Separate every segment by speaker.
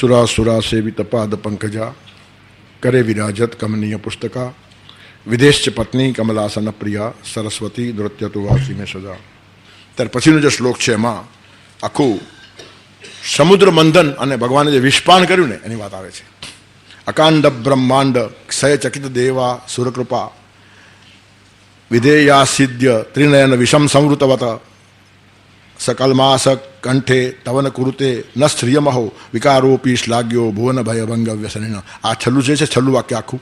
Speaker 1: સુરા સુરા સેવિત પાદ પંકજા, કરે વિરાજત કમનીય પુસ્તકા વિદેશ પત્ની કમલાસન પ્રિયા, સરસ્વતી નૃત્ય તુ વાસી મેં સદા ત્યાર પછીનો જે શ્લોક છે એમાં આખું સમુદ્ર મંથન અને ભગવાને જે વિષ્પાન કર્યું ને, એની વાત આવે છે. અકાંડ બ્રહ્માંડ ક્ષય ચકિત દેવા સુરકૃપા વિધેયા સિદ્ધ ત્રિનયન વિષમ સંવૃતવત સકલમાસ કંઠે તવન કુરુતે ન સ્ત્રિયમહો વિકારોપી શ્લાઘ્યો ભુવન ભય ભંગ વ્યસનિન આ છેલ્લું જે છે છેલ્લું વાક્ય આખું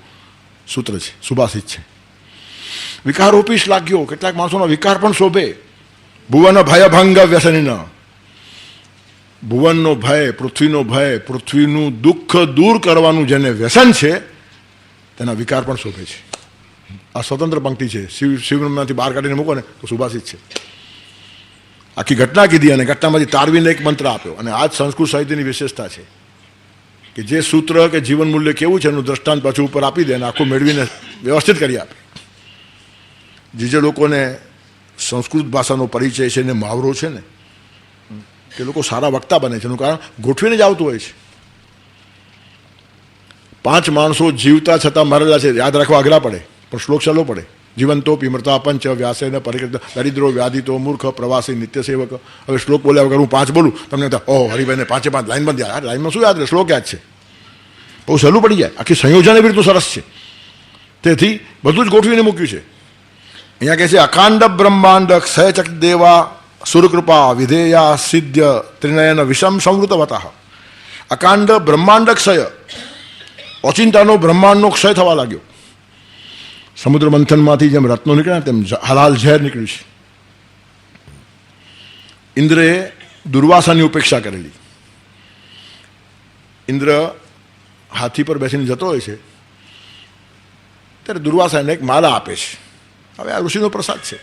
Speaker 1: સૂત્ર છે સુભાષિત છે વિકારોપી શ્લાઘ્યો કેટલાક માણસોનો વિકાર પણ શોભે. ભુવન ભય ભંગ વ્યસનિન ભુવનનો ભય, પૃથ્વીનો ભય, પૃથ્વીનું દુઃખ દૂર કરવાનું જેને વ્યસન છે, તેના વિકાર પણ શોભે છે. આ સ્વતંત્ર પંક્તિ છે. શિવ શિવમાંથી બહાર કાઢીને મૂકો ને તો સુભાષિત છે. આખી ઘટના કીધી અને ઘટનામાંથી તારવીને એક મંત્ર આપ્યો. અને આ જ સંસ્કૃત સાહિત્યની વિશેષતા છે કે જે સૂત્ર કે જીવન મૂલ્ય કેવું છે એનું દ્રષ્ટાંત પાછું ઉપર આપી દે અને આખું મેળવીને વ્યવસ્થિત કરી આપે. જે જે લોકોને સંસ્કૃત ભાષાનો પરિચય છે ને મહાવરો છે ને, તે લોકો સારા વક્તા બને છે. એનું કારણ ગોઠવીને જ આવતું હોય છે. પાંચ માણસો જીવતા છતાં મરેલા છે. યાદ રાખવા અઘરા પડે, પણ શ્લોક ચાલો પડે. જીવંતો પીમરતા પંચ વ્યાસેન પરિકૃત દરિદ્રો વ્યાધિતો મૂર્ખ પ્રવાસી નિત્ય સેવક હવે શ્લોક બોલ્યા વગર હું પાંચ બોલું? તમને ઓહ, હરિભાઈને પાંચે પાંચ લાઈન બંધ યાર લાઈનમાં શું યાદ રહે શ્લોક યાદ છે. બહુ સહેલું પડી જાય. આખી સંયોજન એવી રીતનું સરસ છે. તેથી બધું જ ગોઠવીને મૂક્યું છે. અહીંયા કહે છે અકાંડ બ્રહ્માંડ ક્ષયચક દેવા સુરકૃપા વિધેયા સિદ્ધ ત્રિનયન વિષમ સંવૃતવતા. અકાંડ બ્રહ્માંડ ક્ષય. ઓચિંતાનો બ્રહ્માંડનો ક્ષય થવા લાગ્યો. સમુદ્ર મંથનમાંથી જેમ રત્નો નીકળ્યા તેમ હલાલ ઝેર નીકળ્યું છે. ઇન્દ્રએ દુર્વાસાની ઉપેક્ષા કરેલી. ઇન્દ્ર હાથી પર બેસીને જતો હોય છે, ત્યારે દુર્વાસા એને એક માલા આપે છે. હવે આ ઋષિનો પ્રસાદ છે.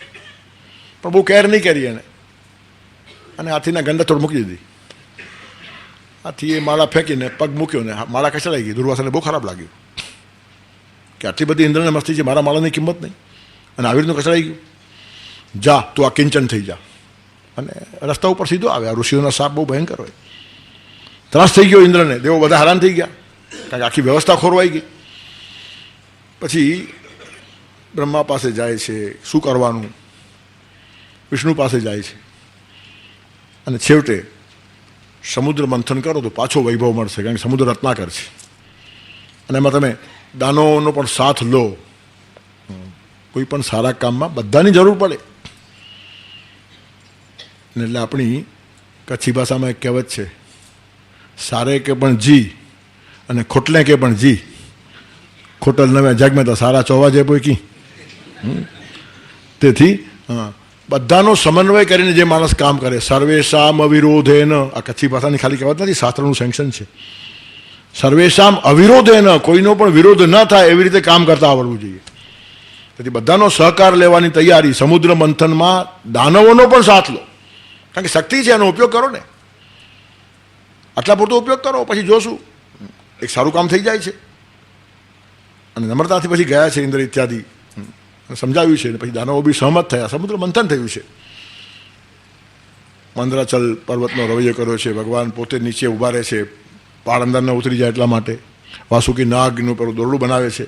Speaker 1: પણ બહુ કેર નહીં કરી એને. અને હાથીના ગંડા થોડ મૂકી દીધી. હાથી એ માળા ફેંકીને પગ મૂક્યો ને માળા કચડાઈ ગઈ. દુર્વાસાને બહુ ખરાબ લાગ્યું. કે આટલી બધી ઇન્દ્રને મસ્તી છે? મારા માળાની કિંમત નહીં. અને આવી રીતનું કચરાઈ ગયું. જા, તું આ કિંચન થઈ જા. અને રસ્તા ઉપર સીધો આવે આ ઋષિઓના સાપ બહુ ભયંકર હોય. ત્રાસ થઈ ગયો ઇન્દ્રને. દેવો બધા હેરાન થઈ ગયા. કારણ કે આખી વ્યવસ્થા ખોરવાઈ ગઈ. પછી બ્રહ્મા પાસે જાય છે. શું કરવાનું? વિષ્ણુ પાસે જાય છે. અને છેવટે સમુદ્ર મંથન કરો તો પાછો વૈભવ મળશે. કારણ કે સમુદ્ર રત્નાકર છે. અને એમાં તમે દાનવોનો પણ સાથ લો. કોઈ પણ સારા કામમાં બધાની જરૂર પડે. એટલે આપણી કચ્છી ભાષામાં એક કહેવત છે, સારે કે પણ જી અને ખોટલે કે પણ જી. ખોટલ નવે જગમે તો સારા ચોવા જે પૈકી. તેથી બધાનો સમન્વય કરીને જે માણસ કામ કરે સર્વેશામ અવિરોધેન આ કચ્છી ભાષાની ખાલી કહેવત નથી, શાસ્ત્રનું સેન્કશન છે. સર્વેશામ અવિરોધેન, કોઈનો પણ વિરોધ ન થાય એવી રીતે કામ કરતા આવડવું જોઈએ. તેથી બધાનો સહકાર લેવાની તૈયારી સમુદ્ર મંથનમાં દાનવોનો પણ સાથ લો. કારણ કે શક્તિ છે, એનો ઉપયોગ કરો ને. આટલા પૂરતો ઉપયોગ કરો, પછી જોશું. એક સારું કામ થઈ જાય છે. અને નમ્રતાથી પછી ગયા છે ઇન્દ્ર ઇત્યાદિ. સમજાવ્યું છે પછી દાનવો બી સહમત થયા. સમુદ્ર મંથન થયું છે. મંદરાચલ પર્વતનો રવૈયો કર્યો છે, ભગવાન પોતે નીચે ઊભા રહે છે. પહાડ અંદર ન ઉતરી જાય એટલા માટે. વાસુકી નાગનું પેલું દોરડું બનાવે છે.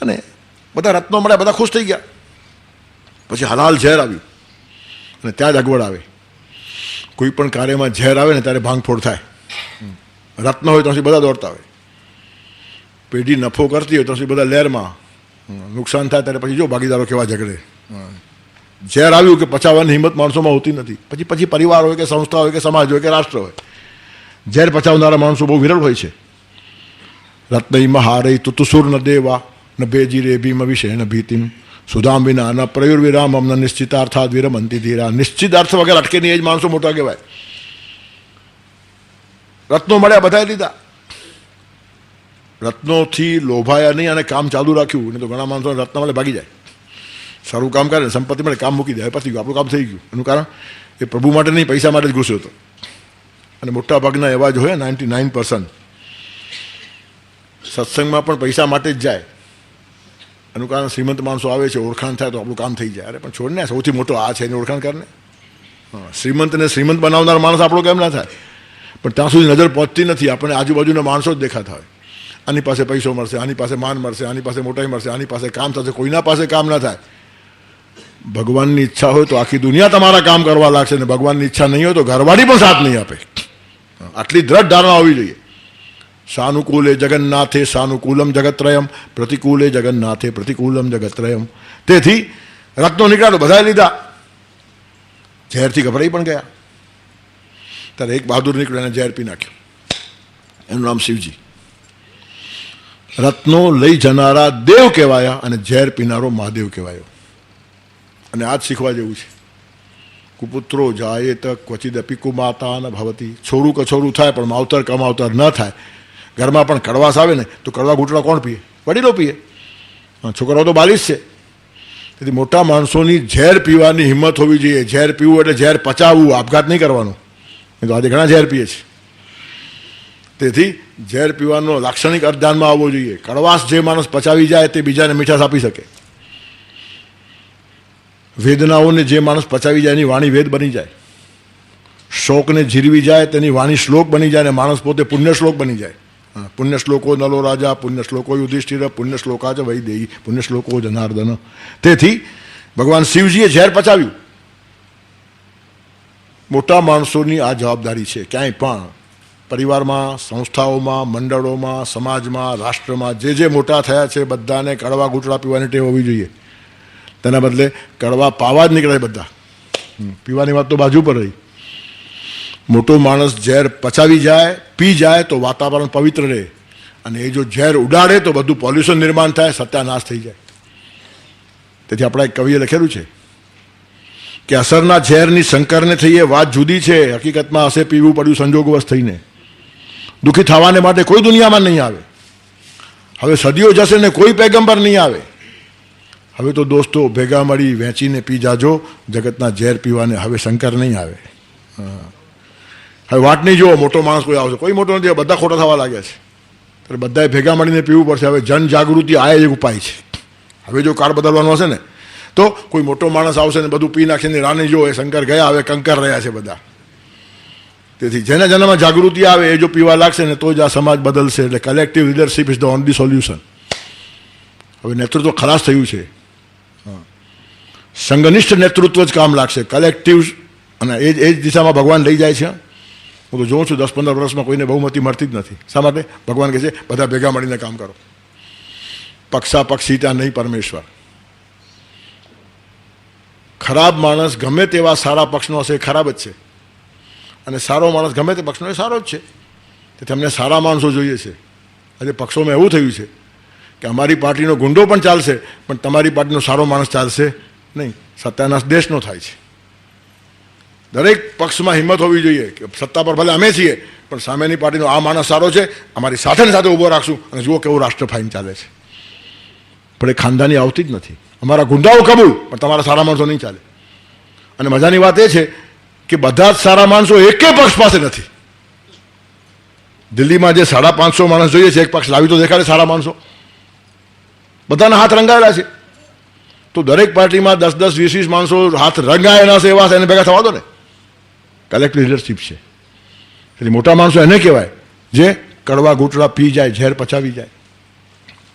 Speaker 1: અને બધા રત્નો મળ્યા, બધા ખુશ થઈ ગયા. પછી હલાલ ઝેર આવ્યું. અને ત્યાં જ અગવડ આવે. કોઈ પણ કાર્યમાં ઝેર આવે ને ત્યારે ભાંગફોડ થાય. રત્ન હોય તો પછી બધા દોડતા હોય. પેઢી નફો કરતી હોય તો પછી બધા લહેરમાં નુકસાન થાય ત્યારે પછી જો ભાગીદારો કેવા ઝઘડે. ઝેર આવ્યું કે પચાવવાની હિંમત માણસોમાં હોતી નથી. પછી પછી પરિવાર હોય કે સંસ્થા હોય કે સમાજ હોય કે રાષ્ટ્ર હોય. ઝેર પચાવનારા માણસો બહુ વિરળ હોય છે. રત્નઈમાં હારે તો તુસુર ન દેવા, ન બેજી રે ભીમ ન ભીતિમ. સુધામ વિના ન પ્રયુર્વિરામ અમને નિશ્ચિતાર્થાદ વિરમંતી ધીરા. નિશ્ચિત અર્થ વગર અટકે નહીં એ જ માણસો મોટા કહેવાય. રત્નો મળ્યા બધાએ લીધા. રત્નોથી લોભાયા નહીં અને કામ ચાલુ રાખ્યું. નહીં તો ઘણા માણસો રત્ન મળે ભાગી જાય. સારું કામ કરે, સંપત્તિ મળે, કામ મૂકી દે. પછી આપણું કામ થઈ ગયું. એનું કારણ, એ પ્રભુ માટે નહીં, પૈસા માટે જ ઘૂસ્યો હતો. અને મોટા ભાગના એવા જ હોય નાઇન્ટી નાઇન પર્સન્ટ. સત્સંગમાં પણ પૈસા માટે જ જાય. એનું કારણ શ્રીમંત માણસો આવે છે, ઓળખાણ થાય તો આપણું કામ થઈ જાય. અરે, પણ છોડને સૌથી મોટો આ છે એની ઓળખાણ કરને શ્રીમંતને શ્રીમંત બનાવનાર માણસ આપણો કેમ ના થાય? પણ ત્યાં સુધી નજર પહોંચતી નથી, આપણને આજુબાજુના માણસો જ દેખાતા હોય. આની પાસે પૈસો મળશે, આની પાસે માન મળશે, આની પાસે મોટાઈ મળશે, આની પાસે કામ થશે, કોઈના પાસે કામ ન થાય. ભગવાનની ઈચ્છા હોય તો આખી દુનિયા તમારા કામ કરવા લાગશે ને ભગવાનની ઈચ્છા નહીં હોય તો ઘરવાળી પણ સાથ નહીં આપે. આટલી દ્રઢ ધારણા હોવી જોઈએ. સાનુકૂલે જગન્નાથે સાનુકૂલમ જગત્રયમ, પ્રતિકૂલે જગન્નાથે પ્રતિકૂલમ જગત્રયમ. તેથી રત્નો નીકળ્યા બધાએ લીધા. ઝેરથી ગભરાઈ પણ ગયા. ત્યારે એક બહાદુર નીકળ્યો એને ઝેર પી નાખ્યો. એનું નામ શિવજી. રત્નો લઈ જનારા દેવ કહેવાયા અને ઝેર પીનારો મહાદેવ કહેવાયો. અને આ જ શીખવા જેવું છે. કુપુત્રો જાય ત ક્વચિત અપિકુમાતા ન ભવતી. છોરું કછોરું થાય, પણ માવતર કમાવતર ન થાય. ઘરમાં પણ કડવાશ આવે ને, તો કડવા ઘૂંટડા કોણ પીએ? વડીલો પીએ. છોકરાઓ તો બાલીશ છે. તેથી મોટા માણસોની ઝેર પીવાની હિંમત હોવી જોઈએ. ઝેર પીવું એટલે ઝેર પચાવવું, આપઘાત નહીં કરવાનો. એ તો આજે ઘણા ઝેર પીએ છે. તેથી ઝેર પીવાનો લાક્ષણિક અર્ધાનમાં આવવો જોઈએ. કડવાશ જે માણસ પચાવી જાય તે બીજાને મીઠાશ આપી શકે. વેદનાઓને જે માણસ પચાવી જાય એની વાણી વેદ બની જાય. શોકને જીરવી જાય તેની વાણી શ્લોક બની જાય અને માણસ પોતે પુણ્ય શ્લોક બની જાય. પુણ્ય શ્લોકો નલો રાજા, પુણ્ય શ્લોકો યુધિષ્ઠિર, પુણ્ય શ્લોકા જ વૈદેહી, પુણ્ય શ્લોકો જનાર્દન. તેથી ભગવાન શિવજીએ ઝેર પચાવ્યું. મોટા માણસોની આ જવાબદારી છે ક્યાંય પણ. પરિવારમાં, સંસ્થાઓમાં, મંડળોમાં, સમાજમાં, રાષ્ટ્રમાં જે જે મોટા થયા છે બધાને કડવા ઘૂંટડા પીવાની ટેવ હોવી જોઈએ. તેના બદલે કડવા પાવા જ નીકળે બધા. પીવાની વાત તો બાજુ પર રહી. મોટો માણસ ઝેર પચાવી જાય, પી જાય તો વાતાવરણ પવિત્ર રહે. અને એ જો ઝેર ઉડાડે તો બધું પોલ્યુશન નિર્માણ થાય, સત્યાનાશ થઈ જાય. તેથી આપણા એક કવિએ લખેલું છે કે અસરના ઝેરની શંકરને થઈએ વાત જુદી છે, હકીકતમાં હશે પીવું પડ્યું સંજોગવશ થઈને. દુઃખી થવાને માટે કોઈ દુનિયામાં નહીં આવે. હવે સદીઓ જશે ને કોઈ પેગંબર નહીં આવે. હવે તો દોસ્તો, ભેગા મળી વેચીને પી જાજો. જગતના ઝેર પીવાને હવે શંકર નહીં આવે. હવે વાટ નહીં જુઓ, મોટો માણસ કોઈ આવશે. કોઈ મોટો નથી, બધા ખોટા થવા લાગ્યા છે. ત્યારે બધાએ ભેગા મળીને પીવું પડશે. હવે જન જાગૃતિ આ એક ઉપાય છે. હવે જો કાળ બદલવાનો હશે ને, તો કોઈ મોટો માણસ આવશે ને બધું પી નાખીને રાની જો એ શંકર ગયા, હવે કંકર રહ્યા છે બધા. તેથી જેના જેનામાં જાગૃતિ આવે, એ જો પીવા લાગશે ને, તો જ આ સમાજ બદલશે. એટલે collective leadership is the only solution હવે નેતૃત્વ ખલાસ થયું છે. સંઘનિષ્ઠ નેતૃત્વ જ કામ લાગશે. કલેક્ટિવ અને એ જ એ જ દિશામાં ભગવાન લઈ જાય છે. હું તો જોઉં છું, દસ પંદર વર્ષમાં કોઈને બહુમતી મળતી જ નથી. શા માટે? ભગવાન કહે છે, બધા ભેગા મળીને કામ કરો. પક્ષા પક્ષીતા નહીં, પરમેશ્વર. ખરાબ માણસ ગમે તેવા સારા પક્ષનો હશે, એ ખરાબ જ છે. અને સારો માણસ ગમે તે પક્ષનો એ સારો જ છે. તેથી અમને સારા માણસો જોઈએ છે. આજે પક્ષોમાં એવું થયું છે કે અમારી પાર્ટીનો ગુંડો પણ ચાલશે, પણ તમારી પાર્ટીનો સારો માણસ ચાલશે નહીં. સત્યાનાશ દેશનો થાય છે. દરેક પક્ષમાં હિંમત હોવી જોઈએ કે સત્તા પર ભલે અમે છીએ, પણ સામેની પાર્ટીનો આ માણસ સારો છે, અમારી સાથેની સાથે ઊભો રાખશું અને જુઓ કેવું રાષ્ટ્ર ફાઇન ચાલે છે. પણ એ ખાનદાની આવતી જ નથી. અમારા ગુંડાઓ કબૂલ, પણ તમારા સારા માણસો નહીં ચાલે. અને મજાની વાત એ છે કે બધા જ સારા માણસો એકે પક્ષ પાસે નથી. દિલ્હીમાં જે સાડા પાંચસો માણસ જોઈએ છે, એક પક્ષ લાવી તો દેખાડે સારા માણસો. બધાના હાથ રંગાયેલા છે. તો દરેક પાર્ટીમાં દસ દસ, વીસ વીસ માણસો હાથ રંગાયેલા છે એવા છે, એને ભેગા થવા દો ને. કલેક્ટિવ લીડરશીપ છે. એટલે મોટા માણસો એને કહેવાય, જે કડવા ઘૂંટડા પી જાય, ઝેર પચાવી જાય.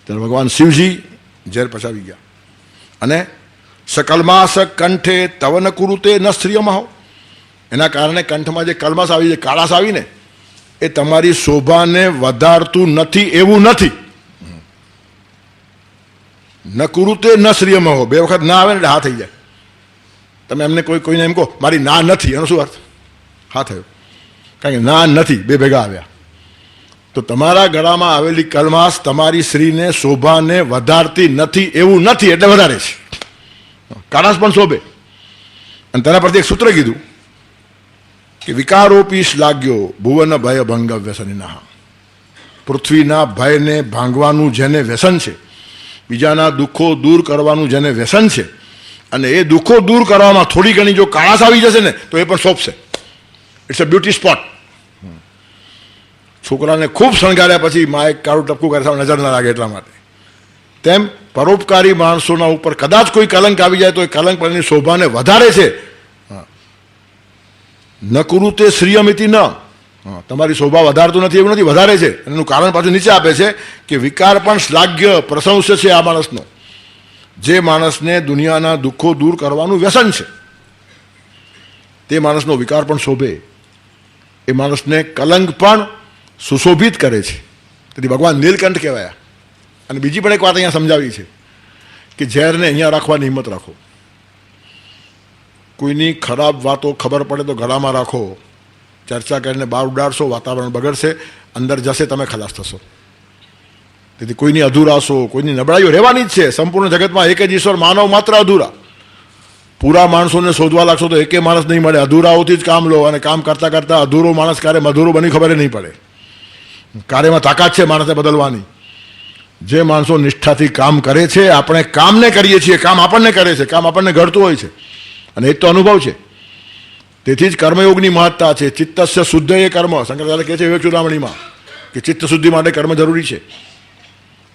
Speaker 1: ત્યારે ભગવાન શિવજી ઝેર પચાવી ગયા. અને સકલમાસ કંઠે તવન કુરુતે ન સ્ત્રીઓમાં હો એના કારણે કંઠમાં જે કલમાસ આવી છે કાળાશ આવીને, એ તમારી શોભાને વધારતું નથી, એવું નથી. ન કુરુતે ન શ્રીયમાં હો બે વખત ના આવે ને હા થઈ જાય. તમે એમને કોઈ કોઈને એમ કહો, મારી ના નથી. એનો શું અર્થ? હા થયો. કારણ કે ના નથી, બે ભેગા આવ્યા. તો તમારા ગળામાં આવેલી કલમાસ તમારી સ્ત્રીને શોભાને વધારતી નથી, એવું નથી, એટલે વધારે છે. કાળાસ પણ શોભે. અને તેના પરથી એક સૂત્ર કીધું કે વિકારોપીશ લાગ્યો ભુવન ભય ભંગ વ્યસનિના. પૃથ્વીના ભયને ભાંગવાનું જેને વ્યસન છે બીજાના દુઃખો દૂર કરવાનું જેને વ્યસન છે, અને એ દુઃખો દૂર કરવામાં થોડી ઘણી જો કાળાશ આવી જશે ને, તો એ પણ સોંપશે. ઇટ્સ અ બ્યુટી સ્પોટ છોકરાને ખૂબ શણગાર્યા પછી મા એક કાળું ટપકું કરે નજર ના લાગે એટલા માટે. તેમ પરોપકારી માણસોના ઉપર કદાચ કોઈ કલંક આવી જાય તો એ કલંક પરની શોભાને વધારે છે. ન કુરુ તે શ્રીયમિતિ ન. તમારી શોભા વધારતું નથી એવું નથી, વધારે છે. એનું કારણ પાછું નીચે આપે છે કે વિકાર પણ શ્લાઘ્ય પ્રશંસ છે આ માણસનો. જે માણસને દુનિયાના દુઃખો દૂર કરવાનું વ્યસન છે. તે માણસનો વિકાર પણ શોભે. એ માણસને કલંક પણ સુશોભિત કરે છે. તેથી ભગવાન નીલકંઠ કહેવાયા. અને બીજી પણ એક વાત અહીંયા સમજાવી છે કે ઝેરને અહીંયા રાખવાની હિંમત રાખો. કોઈની ખરાબ વાતો ખબર પડે તો ગળામાં રાખો. ચર્ચા કરીને બહાર ઉડાડશો, વાતાવરણ બગડશે, અંદર જશે, તમે ખલાસ થશો. તેથી કોઈની અધૂરાશો, કોઈની નબળાઈઓ રહેવાની જ છે. સંપૂર્ણ જગતમાં એક જ ઈશ્વર, માનવ માત્ર અધૂરા. પૂરા માણસોને શોધવા લાગશો તો એકે માણસ નહીં મળે. અધૂરાઓથી જ કામ લો અને કામ કરતાં કરતાં અધૂરો માણસ ક્યારે મધુરો બની ખબર નહીં પડે. કાર્યમાં તાકાત છે માણસને બદલવાની. જે માણસો નિષ્ઠાથી કામ કરે છે, આપણે કામને કરીએ છીએ, કામ આપણને કરે છે, કામ આપણને ઘડતું હોય છે. અને એ તો અનુભવ છે. તેથી જ કર્મયોગની મહત્તા છે. ચિત્તસ્ય શુદ્ધ એ કર્મ. શંકરાચાર્ય કહે છે વિવેક ચૂડામણીમાં કે ચિત્ત શુદ્ધિ માટે કર્મ જરૂરી છે.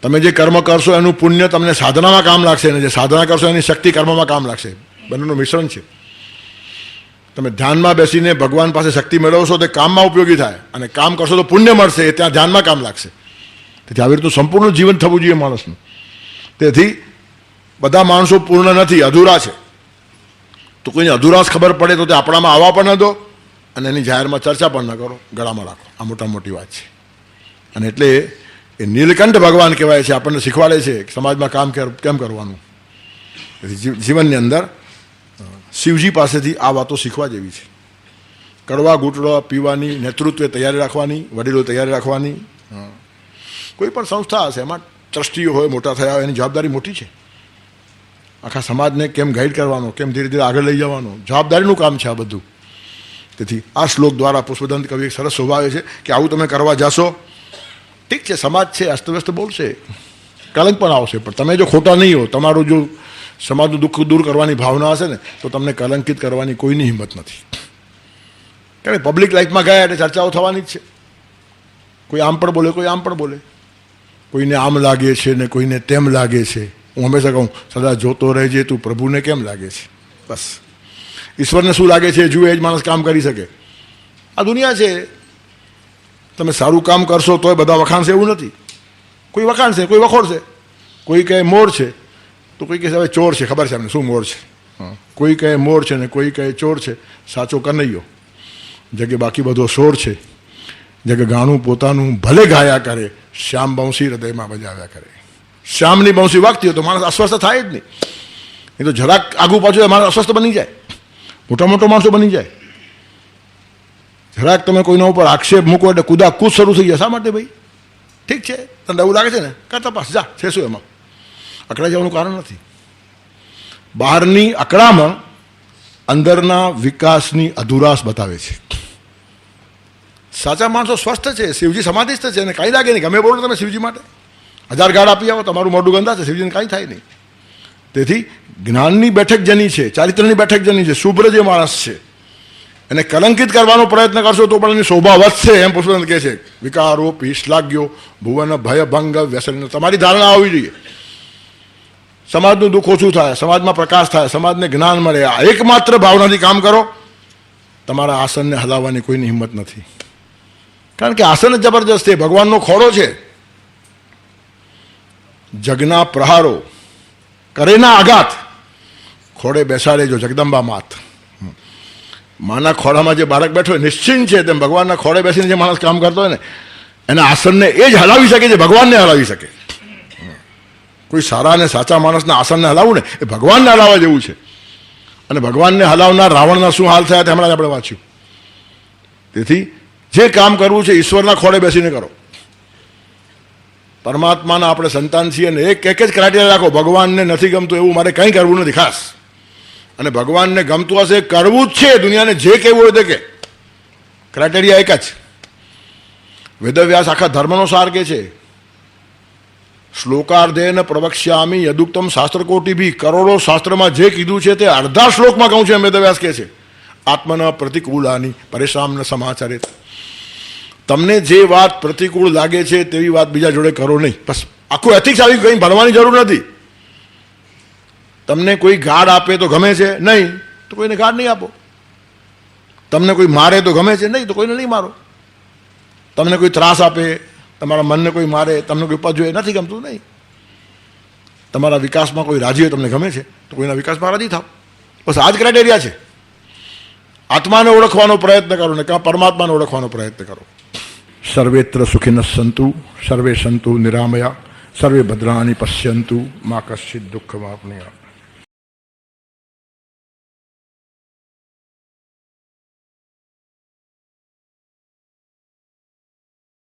Speaker 1: તમે જે કર્મ કરશો, એનું પુણ્ય તમને સાધનામાં કામ લાગશે અને જે સાધના કરશો, એની શક્તિ કર્મમાં કામ લાગશે. બંનેનું મિશ્રણ છે. તમે ધ્યાનમાં બેસીને ભગવાન પાસે શક્તિ મેળવશો, તે કામમાં ઉપયોગી થાય. અને કામ કરશો, તો પુણ્ય મળશે, એ ત્યાં ધ્યાનમાં કામ લાગશે. તેથી આવી રીતનું સંપૂર્ણ જીવન થવું જોઈએ માણસનું. તેથી બધા માણસો પૂર્ણ નથી, અધૂરા છે. તો કોઈને અધુરાશ ખબર પડે તો તે આપણામાં આવવા પણ ન દો અને એની જાહેરમાં ચર્ચા પણ ન કરો, ગળામાં રાખો. આ મોટા મોટી વાત છે. અને એટલે એ નીલકંઠ ભગવાન કહેવાય છે, આપણને શીખવાડે છે સમાજમાં કામ કેમ કરવાનું? જીવનની અંદર શિવજી પાસેથી આ વાતો શીખવા જેવી છે. કડવા ઘૂંટડવા પીવાની, નેતૃત્વે તૈયારી રાખવાની, વડીલો તૈયારી રાખવાની કોઈ પણ સંસ્થા હશે, એમાં ટ્રસ્ટીઓ હોય, મોટા થયા હોય, એની જવાબદારી મોટી છે. આખા સમાજને કેમ ગાઈડ કરવાનો, કેમ ધીરે ધીરે આગળ લઈ જવાનો? જવાબદારીનું કામ છે આ બધું. તેથી આ શ્લોક દ્વારા પુષ્પદંત કવિ એક સરસ શોભાવે છે કે આવું તમે કરવા જશો, ઠીક છે, સમાજ છે, અસ્તવ્યસ્ત બોલશે, કલંક પણ આવશે, પણ તમે જો ખોટા નહીં હો, તમારું જો સમાજનું દુઃખ દૂર કરવાની ભાવના હશે ને, તો તમને કલંકિત કરવાની કોઈની હિંમત નથી. કારણ કે પબ્લિક લાઈફમાં ગયા એટલે ચર્ચાઓ થવાની જ છે. કોઈ આમ પણ બોલે, કોઈ આમ પણ બોલે. કોઈને આમ લાગે છે ને કોઈને તેમ લાગે છે. હું હંમેશા કહું, સદા જોતો રહેજે તું, પ્રભુને કેમ લાગે છે? બસ. ઈશ્વરને શું લાગે છે જુએ જ માણસ કામ કરી શકે. આ દુનિયા છે. તમે સારું કામ કરશો તોય બધા વખાણશે એવું નથી. કોઈ વખાણશે કોઈ વખોડશે કોઈ કહે મોર છે, તો કોઈ કહે હવે ચોર છે. ખબર છે એમને શું મોર છે. કોઈ કહે મોર છે ને કોઈ કહે ચોર છે. સાચો કનૈયો. જગે બાકી બધો શોર છે. જગે ગાણું પોતાનું ભલે ગાયા કરે, શ્યામ બંશી હૃદયમાં બજાવ્યા કરે. શ્યામની બંશી વાગતી હોય તો માણસ અસ્વસ્થ થાય જ નહીં. એ તો જરાક આગુ પાછું માણસ અસ્વસ્થ બની જાય. મોટા મોટો માણસો બની જાય. જરાક તમે કોઈના ઉપર આક્ષેપ મૂકો એટલે કુદા કૂદ શરૂ થઈ જાય. શા માટે ભાઈ? ઠીક છે. તને એવું લાગે છે ને? કા તપાસ? જા છે શું એમાં. અકળાઈ જવાનું કારણ નથી. બહારની અકળામણ અંદરના વિકાસની અધુરાશ બતાવે છે. સાચા માણસો સ્વસ્થ છે, શિવજી સમાધિસ્થ છે અને કાંઈ લાગે નહીં. ગમે બોલો તમે શિવજી માટે. હજાર ગાળ આપી આવો, તમારું મોઢું છે શિવજીને કાંઈ થાય નહીં. તેથી જ્ઞાનની બેઠક જેની છે, ચારિત્રની બેઠક જેની છે, શુભ્ર જે માણસ છે, એને કલંકિત કરવાનો પ્રયત્ન કરશો તો પણ એની શોભા વધશે એમ પુષ્પદંત કહે છે. વિકારો પીસ લાગ્યો, ભુવન ભય ભંગ વ્યસન. તમારી ધારણા આવવી જોઈએ. સમાજનું દુઃખ ઓછું થાય, સમાજમાં પ્રકાશ થાય, સમાજને જ્ઞાન મળે. આ એકમાત્ર ભાવનાથી કામ કરો. તમારા આસનને હલાવવાની કોઈની હિંમત નથી. કારણ કે આસન જબરજસ્ત છે, ભગવાનનો ખોડો છે. જગના પ્રહારો, કરેના આઘાત, ખોડે બેસાડે જો જગદંબા માત. માના ખોડામાં જે બાળક બેઠો હોય, નિશ્ચિંત છે તેમ ભગવાનના ખોડે બેસીને જે માણસ કામ કરતો હોય ને, એના આસનને એ જ હલાવી શકે જે ભગવાનને હલાવી શકે. કોઈ સારા અને સાચા માણસના આસનને હલાવવું ને, એ ભગવાનને હલાવવા જેવું છે. અને ભગવાનને હલાવનાર રાવણના શું હાલ થયા તે હમણાં જ આપણે વાંચ્યું. તેથી જે કામ કરવું છે ઈશ્વરના ખોડે બેસીને કરો. પરમાત્માના આપણે સંતાન છીએ અને એક એક જ ક્રાઇટેરિયા રાખો, ભગવાનને નથી ગમતું એવું મારે કંઈ કરવું નથી ખાસ. અને ભગવાનને ગમતું હશે કરવું જ છે દુનિયાને જે કહેવું હોય તે કે. ક્રાઇટેરિયા એક જ. વેદવ્યાસ આખા ધર્મનો સાર કે છે? શ્લોકાર્ધેન પ્રવક્ષ્યામી યદુક્તમ શાસ્ત્રકોટી બી કરોડો શાસ્ત્રમાં જે કીધું છે તે અડધા શ્લોકમાં કહું છું વેદવ્યાસ કહે છે. આત્મના પ્રતિકૂળાની પરેશામના સમાચારિત તમને જે વાત પ્રતિકૂળ લાગે છે તેવી વાત બીજા જોડે કરો નહીં. બસ, આખું એથિક્સ આવી કંઈ ભણવાની જરૂર નથી. તમને કોઈ ગાડ આપે તો ગમે છે? નહીં. તો કોઈને ગાડ નહીં આપો. તમને કોઈ મારે તો ગમે છે? નહીં, તો કોઈને નહીં મારો. તમને કોઈ ત્રાસ આપે, તમારા મનને કોઈ મારે, તમને કોઈ પદ પજવે નથી ગમતું? નહીં. તમારા વિકાસમાં કોઈ રાજી હોય તમને ગમે છે? તો કોઈના વિકાસમાં રાજી થાવ બસ, આ જ ક્રાઇટેરિયા છે. આત્માને ઓળખવાનો પ્રયત્ન કરો ને કાં પરમાત્માને ઓળખવાનો પ્રયત્ન કરો. સર્વેત્ર સુખિન સંતુ સર્વે સંતુ નિરામયા સર્વે ભદ્રાની પશ્યંતુ મા કશ્ચિત દુઃખ વાપનયા